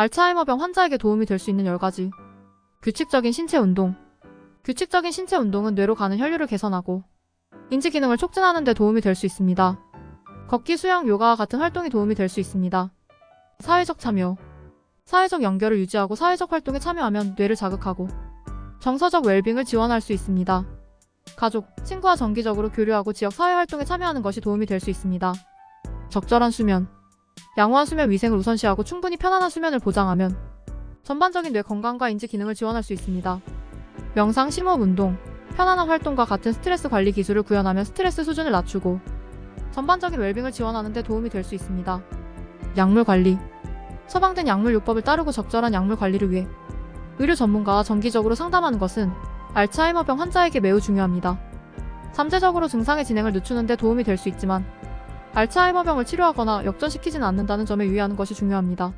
알츠하이머병 환자에게 도움이 될 수 있는 10가지. 규칙적인 신체 운동. 규칙적인 신체 운동은 뇌로 가는 혈류를 개선하고 인지 기능을 촉진하는 데 도움이 될 수 있습니다. 걷기, 수영, 요가와 같은 활동이 도움이 될 수 있습니다. 사회적 참여. 사회적 연결을 유지하고 사회적 활동에 참여하면 뇌를 자극하고 정서적 웰빙을 지원할 수 있습니다. 가족, 친구와 정기적으로 교류하고 지역 사회 활동에 참여하는 것이 도움이 될 수 있습니다. 적절한 수면. 양호한 수면 위생을 우선시하고 충분히 편안한 수면을 보장하면 전반적인 뇌 건강과 인지 기능을 지원할 수 있습니다. 명상, 심호흡 운동, 편안한 활동과 같은 스트레스 관리 기술을 구현하면 스트레스 수준을 낮추고 전반적인 웰빙을 지원하는 데 도움이 될 수 있습니다. 약물 관리. 처방된 약물 요법을 따르고 적절한 약물 관리를 위해 의료 전문가와 정기적으로 상담하는 것은 알츠하이머병 환자에게 매우 중요합니다. 잠재적으로 증상의 진행을 늦추는 데 도움이 될 수 있지만 알츠하이머병을 치료하거나 역전시키지는 않는다는 점에 유의하는 것이 중요합니다.